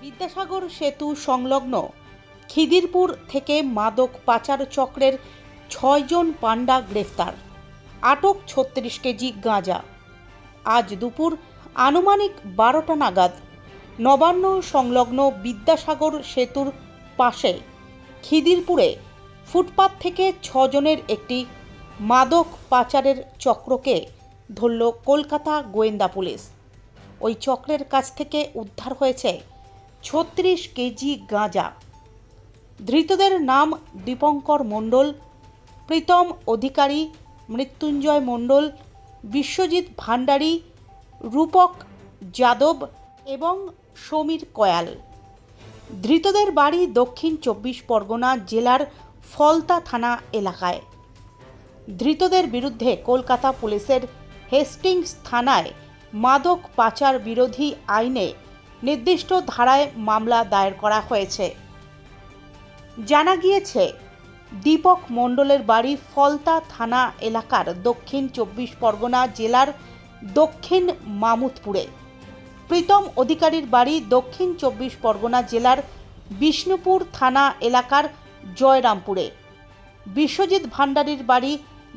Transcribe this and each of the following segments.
বিদ্যাসাগর সেতু সংলগ্ন খিদিরপুর থেকে মাদক পাচার চক্রের ছয়জন পান্ডা গ্রেফতার। আটক ছত্রিশ কেজি গাঁজা। আজ দুপুর আনুমানিক বারোটা নাগাদ নবান্ন সংলগ্ন বিদ্যাসাগর সেতুর পাশে খিদিরপুরে ফুটপাত থেকে ছজনের একটি মাদক পাচারের চক্রকে ধরল কলকাতা গোয়েন্দা পুলিশ। ওই চক্রের কাছ থেকে উদ্ধার হয়েছে ছত্রিশ কেজি গাঁজা। ধৃতদের নাম দীপঙ্কর মণ্ডল, প্রীতম অধিকারী মৃত্যুঞ্জয় মণ্ডল, বিশ্বজিৎ ভান্ডারী রূপক যাদব এবং সমীর কয়াল। ধৃতদের বাড়ি দক্ষিণ চব্বিশ পরগনা জেলার ফলতা থানা এলাকায়। ধৃতদের বিরুদ্ধে কলকাতা পুলিশের হেস্টিংস থানায় মাদক পাচার বিরোধী আইনে নির্দিষ্ট ধারায় মামলা দায়ের করা হয়েছে। জানা গিয়েছে, দীপক মণ্ডলের বাড়ি ফলতা থানা এলাকার দক্ষিণ চব্বিশ পরগনা জেলার দক্ষিণ মামুদপুরে প্রীতম অধিকারীর বাড়ি দক্ষিণ চব্বিশ পরগনা জেলার বিষ্ণুপুর থানা এলাকার জয়রামপুরে। বিশ্বজিৎ ভান্ডারীর বাড়ি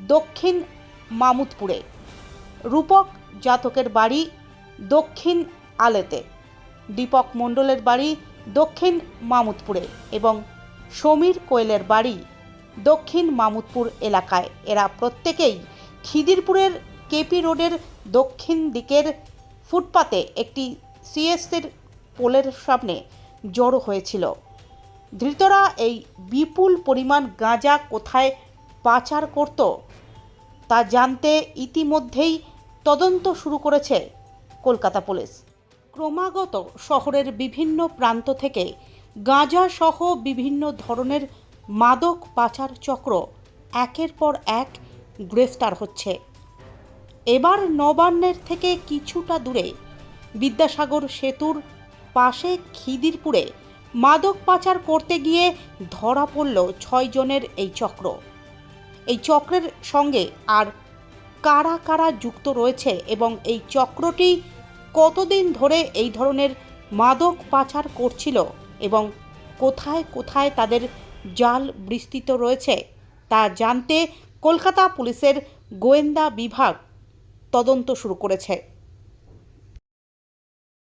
দক্ষিণ মামুদপুরে রূপক জাতকের বাড়ি দক্ষিণ আলেতে। দীপক মণ্ডলের বাড়ি দক্ষিণ মামুদপুরে এবং সমীর কোয়েলের বাড়ি দক্ষিণ মামুদপুর এলাকায়। এরা প্রত্যেকেই খিদিরপুরের কেপি রোডের দক্ষিণ দিকের ফুটপাতে একটি সিএসসির পোলের সামনে জড়ো হয়েছিল। ধৃতরা এই বিপুল পরিমাণ গাঁজা কোথায় পাচার করত তা জানতে ইতিমধ্যেই তদন্ত শুরু করেছে কলকাতা পুলিশ। ক্রমাগত শহরের বিভিন্ন প্রান্ত থেকে গাঁজা সহ বিভিন্ন ধরনের মাদক পাচার চক্র একের পর এক গ্রেফতার হচ্ছে। এবার নবান্নের থেকে কিছুটা দূরে বিদ্যাসাগর সেতুর পাশে খিদিরপুরে মাদক পাচার করতে গিয়ে ধরা পড়ল ছয় জনের এই চক্র। এই চক্রের সঙ্গে আর কারা কারা যুক্ত রয়েছে এবং এই চক্রটি কতদিন ধরে এই ধরনের মাদক পাচার করছিল এবং কোথায় কোথায় তাদের জাল বিস্তৃত রয়েছে, তা জানতে কলকাতা পুলিশের গোয়েন্দা বিভাগ তদন্ত শুরু করেছে।